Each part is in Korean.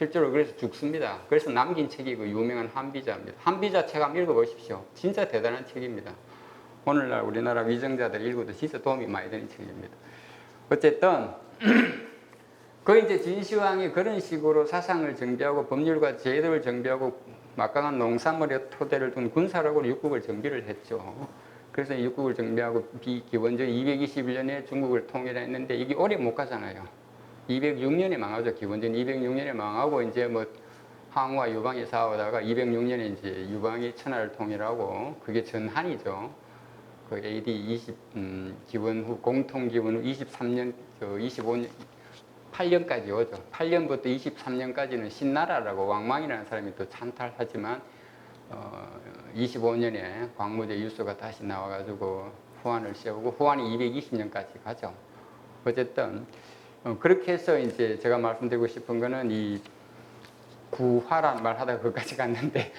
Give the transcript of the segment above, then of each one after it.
실제로 그래서 죽습니다. 그래서 남긴 책이 그 유명한 한비자입니다. 한비자 책 한번 읽어보십시오. 진짜 대단한 책입니다. 오늘날 우리나라 위정자들 읽어도 진짜 도움이 많이 되는 책입니다. 어쨌든 그 이제 진시황이 그런 식으로 사상을 정비하고 법률과 제도를 정비하고 막강한 농산물의 토대를 둔 군사력으로 육국을 정비를 했죠. 그래서 육국을 정비하고 비 기원전 221년에 중국을 통일했는데 이게 오래 못 가잖아요. 206년에 망하죠. 기원전 206년에 망하고 이제 뭐 항우와 유방이 싸우다가 206년에 이제 유방이 천하를 통일하고 그게 전한이죠. 그 AD 20 음, 기원 후 공통 기원 후 23년 저 25년 8년까지 오죠. 8년부터 23년까지는 신나라라고 왕망이라는 사람이 또 찬탈하지만 어, 25년에 광무제 유수가 다시 나와가지고 후한을 세우고 후한이 220년까지 가죠. 어쨌든 어, 그렇게 해서 이제 제가 말씀드리고 싶은 거는 이 구화란 말 하다가 거기까지 갔는데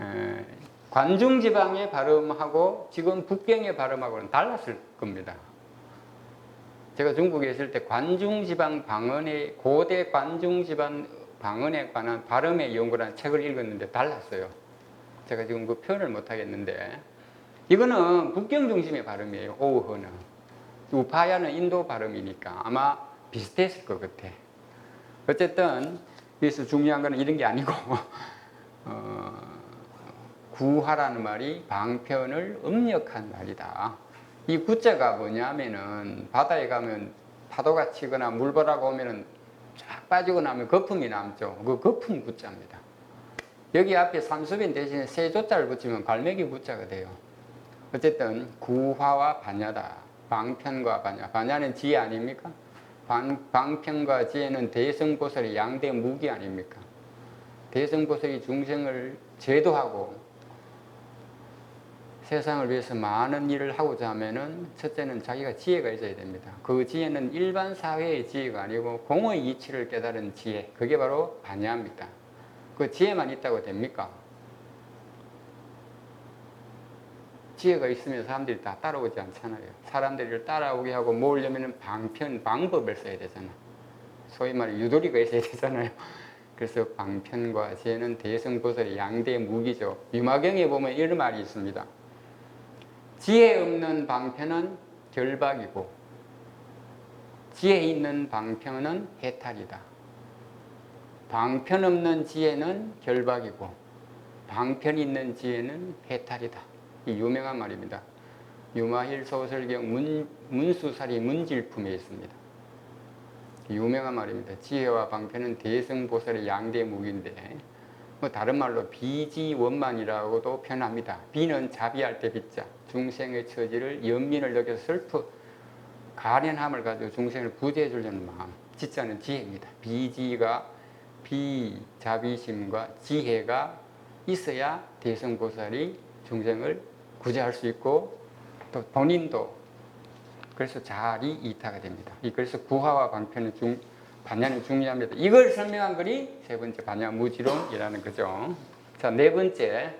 에, 관중 지방의 발음하고 지금 북경의 발음하고는 달랐을 겁니다. 제가 중국에 있을 때 관중 지방 방언의 고대 관중 지방 방언에 관한 발음의 연구라는 책을 읽었는데 달랐어요. 제가 지금 그 표현을 못 하겠는데 이거는 북경 중심의 발음이에요. 오우허는 우파야는 인도 발음이니까 아마 비슷했을 것 같아. 어쨌든 여기서 중요한 거는 이런 게 아니고 어, 구하라는 말이 방편을 음력한 말이다. 이 구자가 뭐냐면은 바다에 가면 파도가 치거나 물보라가 오면은 쫙 빠지고 나면 거품이 남죠. 그 거품 구자입니다. 여기 앞에 삼수빈 대신에 세 조자를 붙이면 갈매기 구자가 돼요. 어쨌든 구화와 반야다. 방편과 반야. 반야는 지혜 아닙니까? 방, 방편과 지혜는 대성보살의 양대 무기 아닙니까? 대성보살이 중생을 제도하고 세상을 위해서 많은 일을 하고자 하면은 첫째는 자기가 지혜가 있어야 됩니다. 그 지혜는 일반 사회의 지혜가 아니고 공의 이치를 깨달은 지혜. 그게 바로 반야입니다. 그 지혜만 있다고 됩니까? 지혜가 있으면 사람들이 다 따라오지 않잖아요. 사람들을 따라오게 하고 모으려면 방편, 방법을 써야 되잖아. 소위 말해 유도리가 있어야 되잖아요. 그래서 방편과 지혜는 대성보살의 양대 무기죠. 유마경에 보면 이런 말이 있습니다. 지혜 없는 방편은 결박이고 지혜 있는 방편은 해탈이다. 방편 없는 지혜는 결박이고 방편 있는 지혜는 해탈이다. 이 유명한 말입니다. 유마힐 소설경 문, 문수살이 문질품에 있습니다. 유명한 말입니다. 지혜와 방편은 대승보살의 양대 무기인데 뭐 다른 말로 비지원만이라고도 표현합니다. 비는 자비할 때 비자, 중생의 처지를 연민을 느껴서 슬프 가련함을 가지고 중생을 구제해 주려는 마음. 지자는 지혜입니다. 비지가 비자비심과 지혜가 있어야 대성보살이 중생을 구제할 수 있고 또 본인도 그래서 자리 이타가 됩니다. 그래서 구화와 방편은 중 반야는 중요합니다. 이걸 설명한 글이 세 번째 반야 무지론이라는 거죠. 자, 네 번째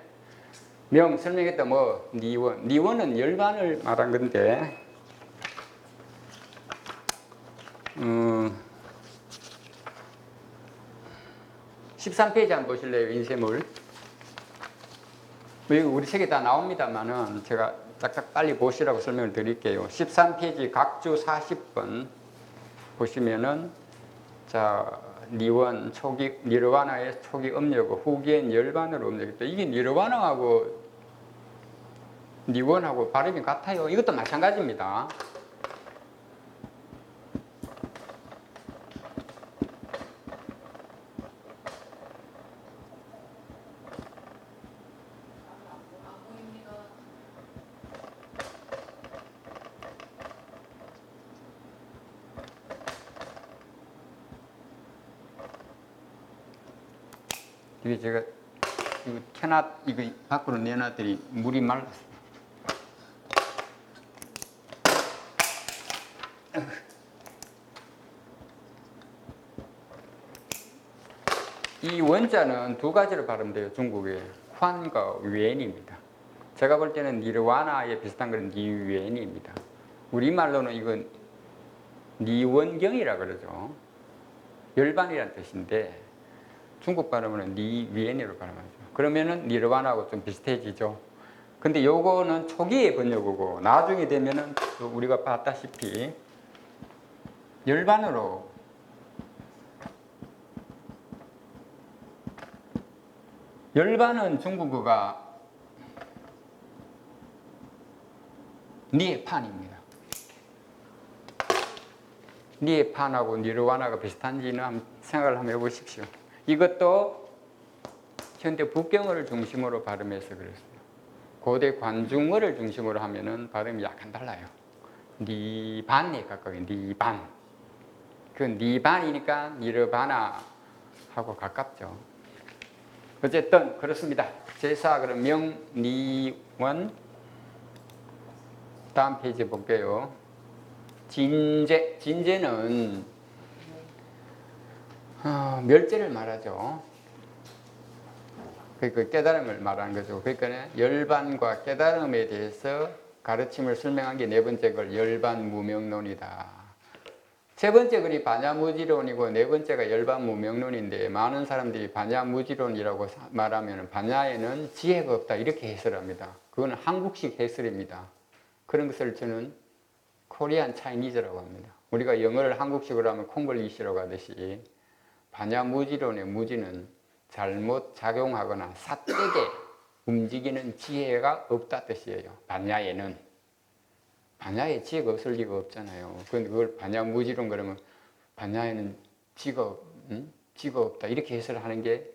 명 설명했다 뭐 니원. 니원은 열반을 말한 건데 음, 13페이지 한번 보실래요? 인쇄물. 뭐 우리 책에 다 나옵니다만은 제가 짝짝 빨리 보시라고 설명을 드릴게요. 13페이지 각주 40번 보시면은 자 니원 초기 니르와나의 초기 음력고 후기엔 열반으로 음력했다. 이게 니르와나하고 니원하고 발음이 같아요. 이것도 마찬가지입니다. 제가 이거 켜놨 이거 밖으로 내놨더니 물이 말랐어. 이 원자는 두 가지로 발음돼요. 중국에 환과 웬입니다. 제가 볼 때는 니르와나에 비슷한 건 니웬입니다. 우리말로는 이건 니원경이라 그러죠. 열반이라는 뜻인데 중국 발음은 니 위엔이로 발음하죠. 그러면은 니르바나하고 좀 비슷해지죠. 근데 요거는 초기의 번역어고 나중에 되면은 또 우리가 봤다시피 열반으로 열반은 중국어가 니에판입니다. 니에판하고 니르와나가 비슷한지는 생각을 한번 해보십시오. 이것도 현대 북경어를 중심으로 발음해서 그랬어요. 고대 관중어를 중심으로 하면은 발음이 약간 달라요. 니반에 가까워요. 니반. 그 니반이니까 니르바나 하고 가깝죠. 어쨌든 그렇습니다. 제사 그럼 명니원 다음 페이지 볼게요. 진제 진제는 어, 멸제를 말하죠. 그러니까 깨달음을 말하는 거죠. 그러니까 열반과 깨달음에 대해서 가르침을 설명한 게 네 번째 걸 열반 무명론이다. 세 번째 글이 반야무지론이고 네 번째가 열반무명론인데 많은 사람들이 반야무지론이라고 사- 말하면 반야에는 지혜가 없다 이렇게 해설합니다. 그건 한국식 해설입니다. 그런 것을 저는 코리안 차이니즈라고 합니다. 우리가 영어를 한국식으로 하면 콩글리시라고 하듯이 반야무지론의 무지는 잘못 작용하거나 사되게 움직이는 지혜가 없다 뜻이에요. 반야에는 반야에 지혜가 없을 리가 없잖아요. 그런데 그걸 반야무지론 그러면 반야에는 지가 없- 응? 지가 없다 이렇게 해석을 하는 게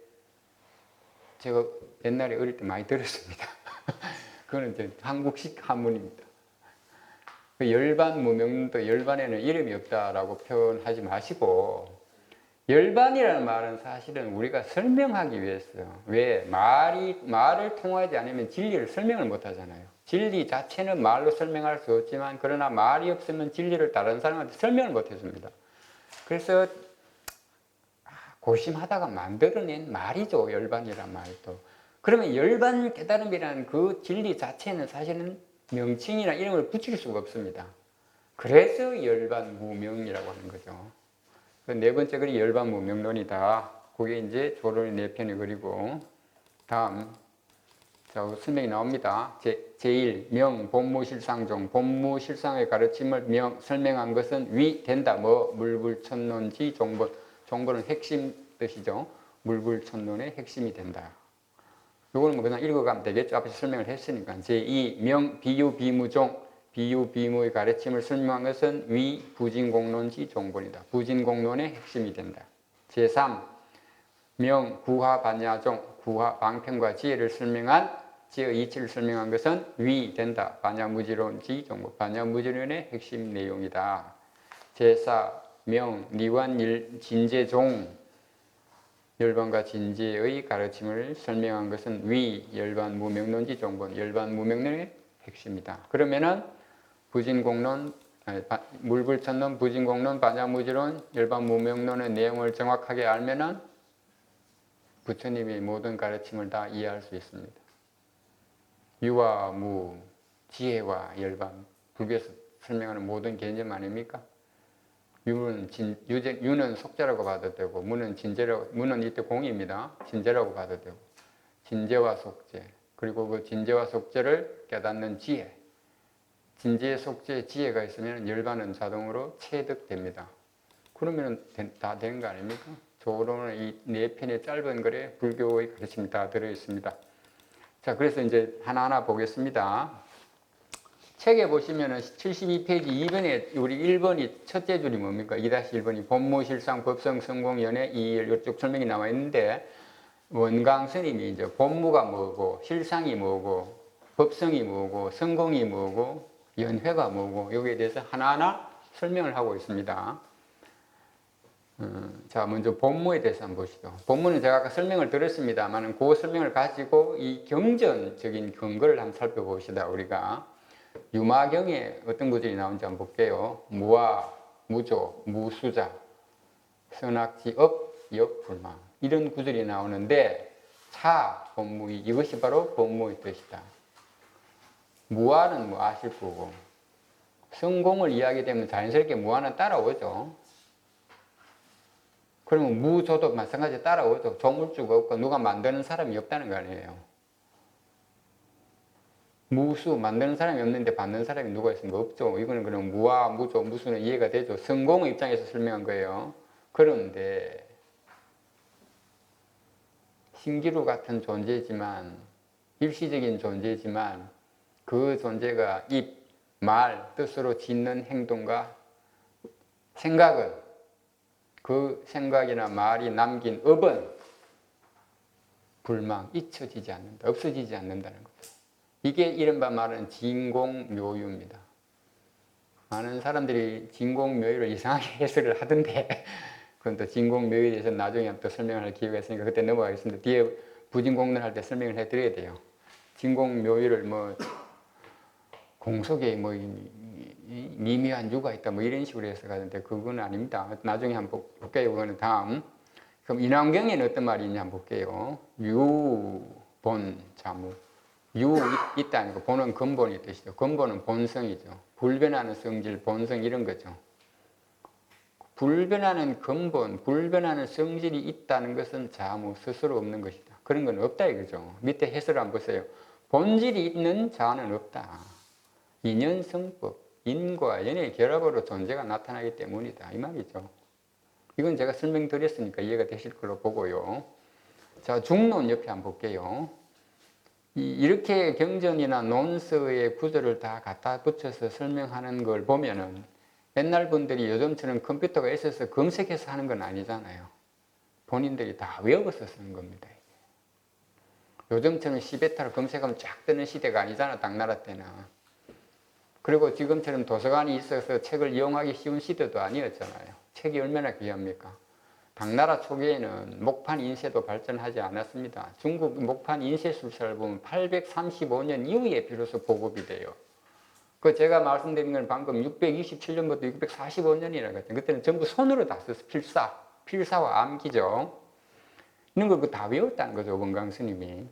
제가 옛날에 어릴 때 많이 들었습니다. 그거는 이제 한국식 한문입니다. 그 열반 무명도 열반에는 이름이 없다라고 표현하지 마시고 열반이라는 말은 사실은 우리가 설명하기 위해서요. 왜 말이 말을 통하지 않으면 진리를 설명을 못 하잖아요. 진리 자체는 말로 설명할 수 없지만 그러나 말이 없으면 진리를 다른 사람한테 설명을 못 해줍니다. 그래서 고심하다가 만들어낸 말이죠. 열반이란 말도. 그러면 열반 깨달음이라는 그 진리 자체는 사실은 명칭이나 이름을 붙일 수가 없습니다. 그래서 열반 무명이라고 하는 거죠. 그네 번째 글이 열반 무명론이다. 그게 이제 조론의 네 편의 글이고 다음 자 설명이 나옵니다. 제, 제1 명 본무실상종 본무실상의 가르침을 명 설명한 것은 위 된다. 뭐 물불천론지 종본 종본은 핵심 뜻이죠. 물불천론의 핵심이 된다. 요거는 뭐 그냥 읽어가면 되겠죠. 앞에서 설명을 했으니까. 제2 명 비유 비무종 비유 비무의 가르침을 설명한 것은 위 부진공론지 종본이다. 부진공론의 핵심이 된다. 제3 명 구화 반야종 구화 방편과 지혜를 설명한 지혜 이치를 설명한 것은 위 된다. 반야무지론지 종본 반야무지론의 핵심 내용이다. 제4 명 니완 일 진제종 열반과 진지의 가르침을 설명한 것은 위 열반 무명론지 종본 열반 무명론의 핵심이다. 그러면은 부진공론 물불천론, 부진공론, 반야무지론, 열반 무명론의 내용을 정확하게 알면은 부처님의 모든 가르침을 다 이해할 수 있습니다. 유와 무, 지혜와 열반, 불교에서 설명하는 모든 개념 아닙니까? 유는 진, 유제, 유는 속죄라고 봐도 되고 무는 진제라고 무는 이때 공입니다. 진제라고 봐도 되고 진제와 속죄 그리고 그 진제와 속죄를 깨닫는 지혜 진제 속죄 지혜가 있으면 열반은 자동으로 체득됩니다. 그러면 다 된 거 아닙니까? 조론의 이네 편의 짧은 글에 불교의 가르침이 다 들어 있습니다. 자, 그래서 이제 하나하나 보겠습니다. 책에 보시면은 72페이지 2번에 우리 1번이 첫째 줄이 뭡니까? 2-1번이 법무실상 법성 성공 연애 이일 이쪽 설명이 나와 있는데 원강 스님이 이제 법무가 뭐고 실상이 뭐고 법성이 뭐고 성공이 뭐고 연회가 뭐고 여기에 대해서 하나하나 설명을 하고 있습니다. 음, 자, 먼저 본무에 대해서 한번 보시죠. 본무는 제가 아까 설명을 드렸습니다만 그 설명을 가지고 이 경전적인 근거를 한번 살펴봅시다. 우리가 유마경에 어떤 구절이 나오는지 한번 볼게요. 무와 무조, 무수자, 선악지 업, 역불망 이런 구절이 나오는데 차, 본무이 이것이 바로 본무의 뜻이다. 무화는 뭐 아실 거고 성공을 이야기되면 자연스럽게 무화는 따라오죠. 그러면 무조도 마찬가지 따라오죠. 조물주가 없고 누가 만드는 사람이 없다는 거 아니에요. 무수 만드는 사람이 없는데 받는 사람이 누가 있으면 없죠. 이거는 그냥 무와 무조 무수는 이해가 되죠. 성공의 입장에서 설명한 거예요. 그런데 신기루 같은 존재지만 일시적인 존재지만 그 존재가 입, 말, 뜻으로 짓는 행동과 생각은 그 생각이나 말이 남긴 업은 불망, 잊혀지지 않는다. 없어지지 않는다는 거죠. 이게 이른바 말하는 진공묘유입니다. 많은 사람들이 진공묘유를 이상하게 해석을 하던데 그건 또 진공묘유에 대해서 나중에 또 설명을 할 기회가 있으니까 그때 넘어가겠습니다. 뒤에 부진공론 할 때 설명을 해드려야 돼요. 진공묘유를 뭐 공속에 뭐 미미한 유가 있다 뭐 이런 식으로 해석하는데 그건 아닙니다. 나중에 한번 볼게요. 그거는 다음. 그럼 인왕경에는 어떤 말이 있냐 한번 볼게요. 유본 자무. 유 있- 있다 아니고 본은 근본이 뜻이죠. 근본은 본성이죠. 불변하는 성질, 본성 이런 거죠. 불변하는 근본, 불변하는 성질이 있다는 것은 자무 스스로 없는 것이다. 그런 건 없다 이거죠. 밑에 해설을 한번 보세요. 본질이 있는 자는 없다. 인연성법, 인과 연의 결합으로 존재가 나타나기 때문이다. 이 말이죠. 이건 제가 설명드렸으니까 이해가 되실 걸로 보고요. 자, 중론 옆에 한번 볼게요. 이- 이렇게 경전이나 논서의 구조를 다 갖다 붙여서 설명하는 걸 보면은 옛날 분들이 요즘처럼 컴퓨터가 있어서 검색해서 하는 건 아니잖아요. 본인들이 다 외워서 쓰는 겁니다. 요즘처럼 시베타로 검색하면 쫙 뜨는 시대가 아니잖아, 당나라 때는. 그리고 지금처럼 도서관이 있어서 책을 이용하기 쉬운 시대도 아니었잖아요. 책이 얼마나 귀합니까? 당나라 초기에는 목판 인쇄도 발전하지 않았습니다. 중국 목판 인쇄 술사를 보면 835년 이후에 비로소 보급이 돼요. 그 제가 말씀드린 건 방금 627년부터 645년이라고 했죠. 그때는 전부 손으로 다 썼어요. 필사, 필사와 암기죠. 이런 걸다 외웠다는 거죠, 원강 스님이.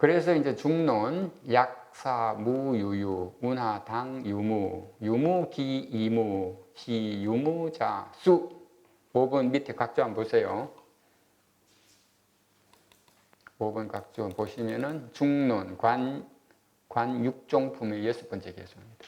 그래서 이제 중론, 약사, 무유유, 운하, 당, 유무, 유무, 기, 이무, 시, 유무, 자, 수. 5번 밑에 각조 한번 보세요. 5번 각조 보시면은 중론, 관, 관 육종품의 여섯 번째 개수입니다.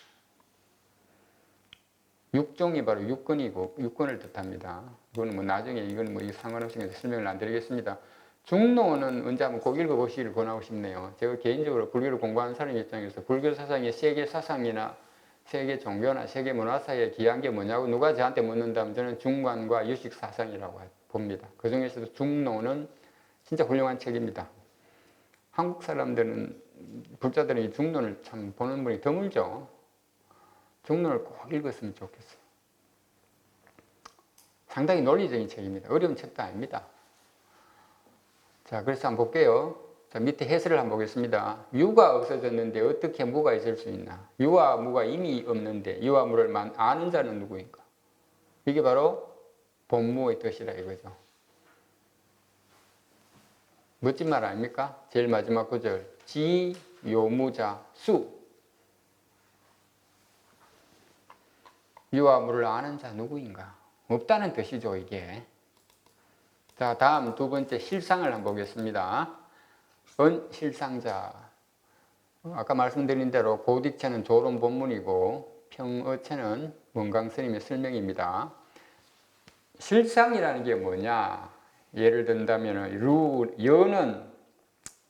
육종이 바로 육근이고 육근을 뜻합니다. 이거는 뭐 나중에 이건 뭐 상관없으니까 설명을 안 드리겠습니다. 중론은 언제 한번 꼭 읽어보시기를 권하고 싶네요. 제가 개인적으로 불교를 공부하는 사람 입장에서 불교 사상의 세계 사상이나 세계 종교나 세계 문화 사이에 귀한 게 뭐냐고 누가 저한테 묻는다면 저는 중관과 유식 사상이라고 봅니다. 그 중에서도 중론은 진짜 훌륭한 책입니다. 한국 사람들은 불자들은 이 중론을 참 보는 분이 드물죠. 중론을 꼭 읽었으면 좋겠어요. 상당히 논리적인 책입니다. 어려운 책도 아닙니다. 자, 그래서 한번 볼게요. 자, 밑에 해설을 한번 보겠습니다. 유가 없어졌는데 어떻게 무가 있을 수 있나? 유와 무가 이미 없는데 유와 무를 만- 아는 자는 누구인가? 이게 바로 본무의 뜻이라 이거죠. 멋진 말 아닙니까? 제일 마지막 구절. 지, 요무자, 수. 유와 무를 아는 자 누구인가? 없다는 뜻이죠, 이게. 자, 다음 두 번째 실상을 한번 보겠습니다. 은 실상자. 아까 말씀드린 대로 고딕체는 조론 본문이고 평어체는 원강 스님의 설명입니다. 실상이라는 게 뭐냐? 예를 든다면 루 여는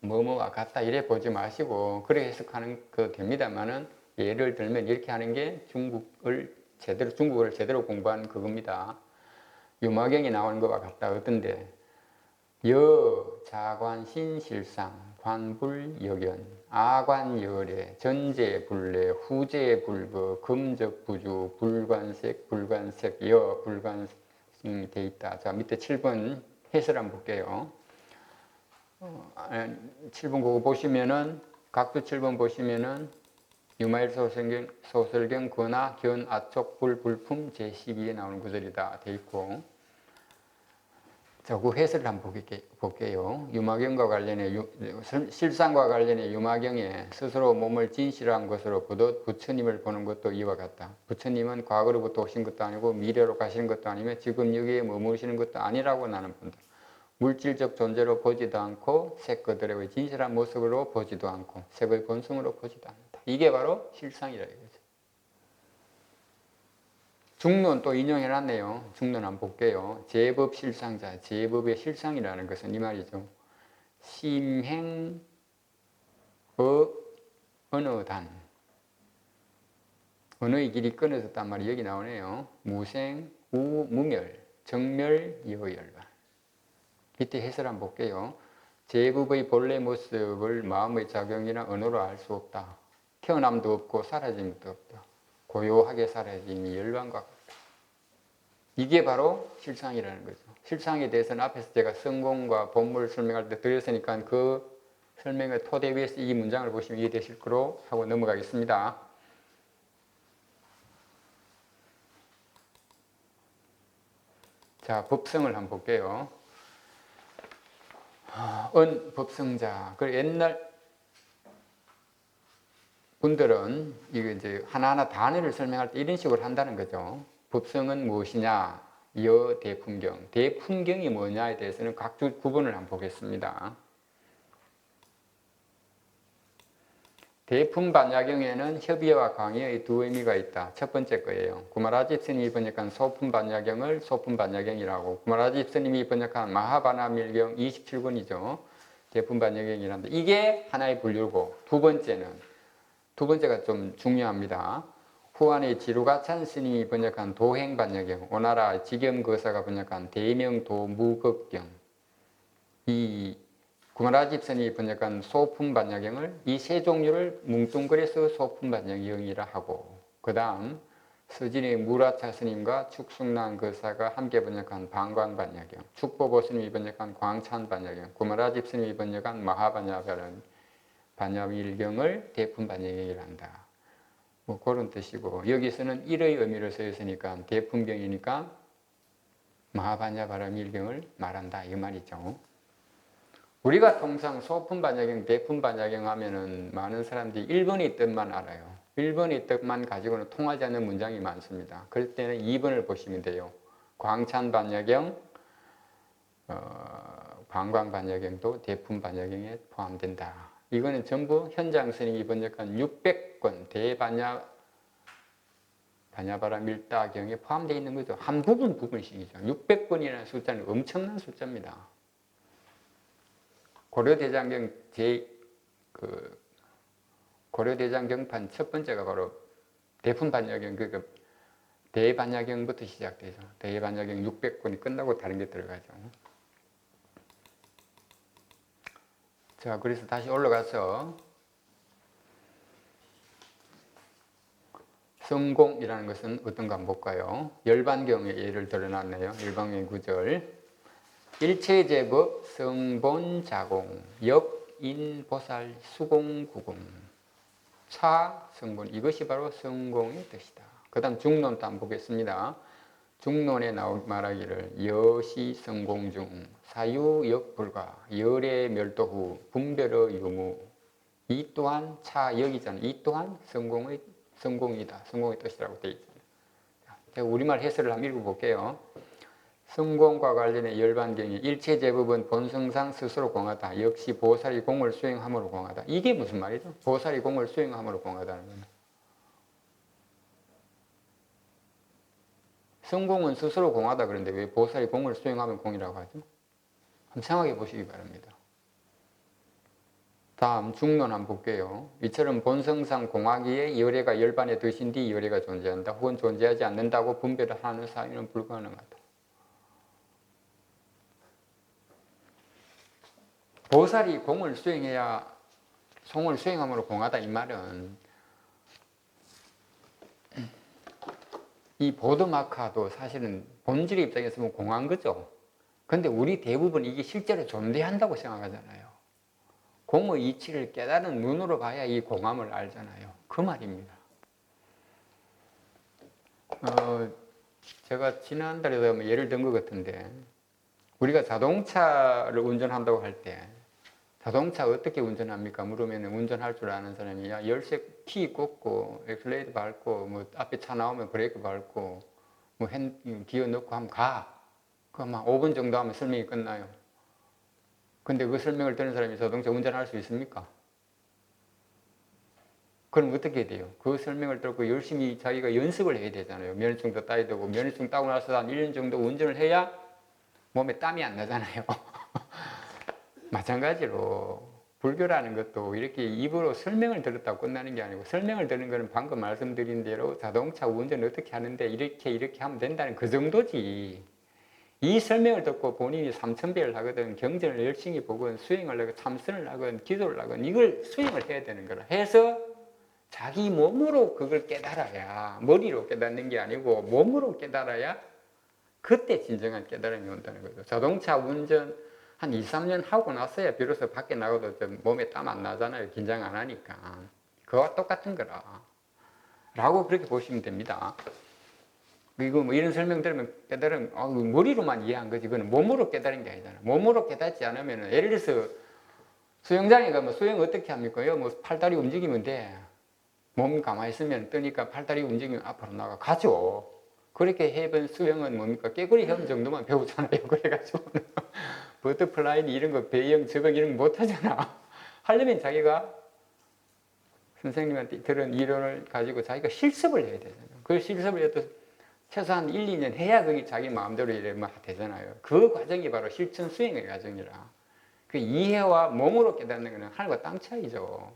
뭐뭐와 같다 이래 보지 마시고 그래 해석하는 거 됩니다만은 예를 들면 이렇게 하는 게 중국을 제대로 중국어를 제대로 공부한 그겁니다. 유마경에 나오는 것과 같다 어떤데 여 자관 신실상 관불여견 아관여래 전제불례 후제불거 금적부주 불관색 불관색 여 불관이 돼 있다. 자 밑에 7번 해설 한번 볼게요. 어, 아, 7번 그거 보시면은 각도 7번 보시면은 유마일 소설경, 소설경 견 아촉 불 불품 제12에 나오는 구절이다 돼 있고 자, 그 해설을 한번 볼게- 볼게요. 유마경과 관련해 유- 실상과 관련해 유마경에 스스로 몸을 진실한 것으로 보듯 부처님을 보는 것도 이와 같다. 부처님은 과거로부터 오신 것도 아니고 미래로 가시는 것도 아니며 지금 여기에 머무르시는 것도 아니라고 나는 본다. 물질적 존재로 보지도 않고 색거들의 진실한 모습으로 보지도 않고 색의 본성으로 보지도 않는다. 이게 바로 실상이라 이거죠. 중론 또 인용해놨네요. 중론 한번 볼게요. 제법 실상자, 제법의 실상이라는 것은 이 말이죠. 심행, 어, 언어단. 언어의 길이 끊어졌단 말이 여기 나오네요. 무생, 우, 무멸, 정멸, 여열반. 이때 해설 한번 볼게요. 제법의 본래 모습을 마음의 작용이나 언어로 알 수 없다. 태어남도 없고 사라짐도 없다. 고요하게 사라짐이 열반과 같다. 이게 바로 실상이라는 거죠. 실상에 대해서는 앞에서 제가 성공과 본물 설명할 때 드렸으니까 그 설명의 토대 위에서 이 문장을 보시면 이해되실 거로 하고 넘어가겠습니다. 자, 법성을 한번 볼게요. 아, 은 법성자. 그 옛날 분들은 이게 이제 하나하나 단어를 설명할 때 이런 식으로 한다는 거죠. 법성은 무엇이냐? 여 대품경. 대품경이 뭐냐에 대해서는 각주 구분을 한번 보겠습니다. 대품 반야경에는 협의와 강의의 두 의미가 있다. 첫 번째 거예요. 구마라지 스님이 번역한 소품 반야경을 소품 반야경이라고 구마라지 스님이 번역한 마하바나 밀경 27권이죠. 대품 반야경이란다. 이게 하나의 분류고 두 번째는 두 번째가 좀 중요합니다. 후안의 지루가찬 스님이 번역한 도행반야경, 오나라 지겸거사가 번역한 대명도무극경, 이 구마라집 스님이 번역한 소품반야경을 이 세 종류를 뭉뚱그려서 소품반야경이라 하고 그 다음 서진의 무라차 스님과 축승난 거사가 함께 번역한 방광반야경, 축보보 스님이 번역한 광찬반야경, 구마라집 스님이 번역한 마하반야경, 반야 일경을 대품반야경이라 한다. 뭐 그런 뜻이고 여기서는 일의 의미를 쓰였으니까 대품경이니까 마하반야바라밀경을 말한다 이 말이죠. 우리가 통상 소품 반야경, 대품 반야경 하면은 많은 사람들이 1번의 뜻만 알아요. 1번의 뜻만 가지고는 통하지 않는 문장이 많습니다. 그럴 때는 2번을 보시면 돼요. 광찬 반야경, 어, 방광반야경도 대품 반야경에 포함된다. 이거는 전부 현장 스님이 번역한 600권 대반야 반야바라 밀다경에 포함되어 있는 거죠. 한 부분 부분씩이죠. 600권이라는 숫자는 엄청난 숫자입니다. 고려대장경 제 그 고려대장경판 첫 번째가 바로 대품반야경 그 대반야경부터 시작되죠. 대반야경 600권이 끝나고 다른 게 들어가죠. 자, 그래서 다시 올라가서 성공이라는 것은 어떤가 한번 볼까요? 열반경의 예를 들어놨네요. 열반경 구절. 일체제법 성본자공 역인보살 수공구공 차 성본 이것이 바로 성공의 뜻이다. 그 다음 중론도 한번 보겠습니다. 중론에 나오 말하기를 여시 성공 중 사유역 불가 열의 멸도 후 분별의 유무 이 또한 차역이잖아. 이 또한 성공의 성공이다. 성공의 뜻이라고 되어 있잖아요. 제가 우리말 해설을 한번 읽어볼게요. 성공과 관련해 열반경이 일체 제법은 본성상 스스로 공하다. 역시 보살이 공을 수행함으로 공하다. 이게 무슨 말이죠? 보살이 공을 수행함으로 공하다는 거는. 성공은 스스로 공하다 그런데 왜 보살이 공을 수행하면 공이라고 하죠? 한번 생각해 보시기 바랍니다. 다음 중론 한번 볼게요. 이처럼 본성상 공하기에 열애가 열반에 드신 뒤 열애가 존재한다. 혹은 존재하지 않는다고 분별을 하는 사유는 불가능하다. 보살이 공을 수행해야 송을 수행함으로 공하다 이 말은 이 보드마카도 사실은 본질의 입장에서 보면 공한 거죠. 근데 우리 대부분 이게 실제로 존재한다고 생각하잖아요. 공의 이치를 깨달은 눈으로 봐야 이 공함을 알잖아요. 그 말입니다. 어, 제가 지난달에도 예를 든 것 같은데 우리가 자동차를 운전한다고 할 때 자동차 어떻게 운전합니까? 물으면 운전할 줄 아는 사람이 야 열쇠 키 꽂고 엑셀레이터 밟고 뭐 앞에 차 나오면 브레이크 밟고 뭐 핸, 기어 넣고 하면 가. 그럼 한 5분 정도 하면 설명이 끝나요. 근데 그 설명을 듣는 사람이 자동차 운전할 수 있습니까? 그럼 어떻게 돼요? 그 설명을 듣고 열심히 자기가 연습을 해야 되잖아요. 면허증도 따야 되고 면허증 따고 나서 한 1년 정도 운전을 해야 몸에 땀이 안 나잖아요. 마찬가지로 불교라는 것도 이렇게 입으로 설명을 들었다고 끝나는 게 아니고 설명을 들은 거는 방금 말씀드린 대로 자동차 운전 어떻게 하는데 이렇게 이렇게 하면 된다는 그 정도지. 이 설명을 듣고 본인이 삼천배를 하거든 경전을 열심히 보건 수행을 하건 참선을 하건 기도를 하건 이걸 수행을 해야 되는 거라 해서 자기 몸으로 그걸 깨달아야 머리로 깨닫는 게 아니고 몸으로 깨달아야 그때 진정한 깨달음이 온다는 거죠. 자동차 운전 한 2, 3년 하고 나서야 비로소 밖에 나가도 좀 몸에 땀 안 나잖아요. 긴장 안 하니까. 그와 똑같은 거라. 라고 그렇게 보시면 됩니다. 그리고 뭐 이런 설명 들으면 깨달음, 어, 머리로만 이해한 거지. 그건 몸으로 깨달은 게 아니잖아. 몸으로 깨닫지 않으면, 예를 들어서 수영장에 가면 수영 어떻게 합니까? 요 뭐 팔다리 움직이면 돼. 몸 가만히 있으면 뜨니까 팔다리 움직이면 앞으로 나가. 가죠. 그렇게 해본 수영은 뭡니까? 깨구리 헤엄 정도만 배우잖아요. 그래가지고. 버터플라이 이런 거, 배영, 저병 이런 거 못하잖아. 하려면 자기가 선생님한테 들은 이론을 가지고 자기가 실습을 해야 되잖아요. 그 실습을 해도 최소한 1, 2년 해야 그게 자기 마음대로 이러면 되잖아요. 그 과정이 바로 실천 수행의 과정이라. 그 이해와 몸으로 깨닫는 것은 하늘과 땅 차이죠.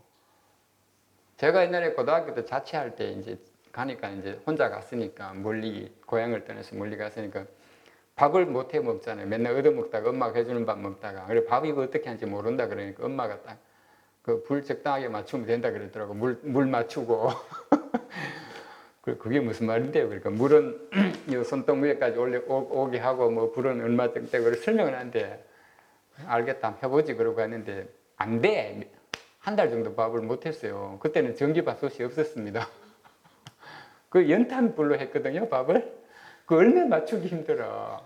제가 옛날에 고등학교 때 자취할 때 이제 가니까 이제 혼자 갔으니까 멀리 고향을 떠나서 멀리 갔으니까 밥을 못해 먹잖아요. 맨날 얻어 먹다가 엄마가 해주는 밥 먹다가 그래 밥 이거 어떻게 하는지 모른다 그러니까 엄마가 딱 그 불 적당하게 맞추면 된다 그러더라고 물 물 맞추고 그 그게 무슨 말인데요? 그러니까 물은 이 손등 위에까지 올려 오- 오게 하고 뭐 불은 얼마 정도 그걸 설명을 하는데 알겠다 해보지 그러고 했는데 안 돼. 한 달 정도 밥을 못 했어요. 그때는 전기밥솥이 없었습니다. 그 연탄 불로 했거든요, 밥을. 그 얼마나 맞추기 힘들어.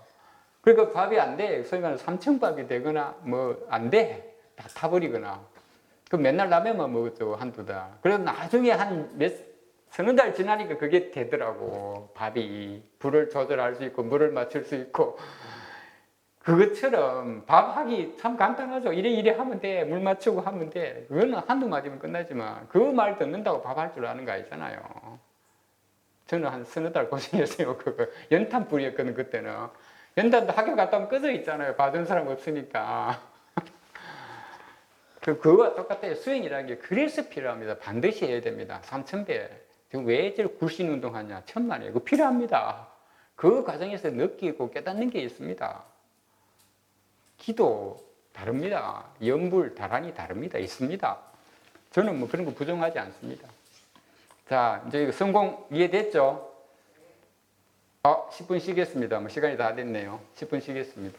그러니까 밥이 안 돼. 소위 말하는 삼층밥이 되거나 뭐 안 돼. 다 타버리거나. 그 맨날 라면만 먹었죠, 한두 달. 그래서 나중에 한 몇, 서너 달 지나니까 그게 되더라고. 밥이. 불을 조절할 수 있고, 물을 맞출 수 있고. 그것처럼 밥 하기 참 간단하죠. 이래 이래 하면 돼. 물 맞추고 하면 돼. 그거는 한두 맞으면 끝나지만 그 말 듣는다고 밥 할 줄 아는 거 아니잖아요. 저는 한 서너 달 고생했어요. 그거 연탄 불이었거든 그때는. 연탄도 학교 갔다 오면 꺼져 있잖아요. 봐준 사람 없으니까. 그 그거와 똑같아요. 수행이라는 게 그래서 필요합니다. 반드시 해야 됩니다. 3,000배. 지금 왜 제일 굴신 운동하냐? 천만이에요. 그거 필요합니다. 그 과정에서 느끼고 깨닫는 게 있습니다. 기도 다릅니다. 연불, 다란이 다릅니다. 있습니다. 저는 뭐 그런 거 부정하지 않습니다. 자, 이제 성공 이해됐죠? 어, 10분 쉬겠습니다. 뭐 시간이 다 됐네요. 10분 쉬겠습니다.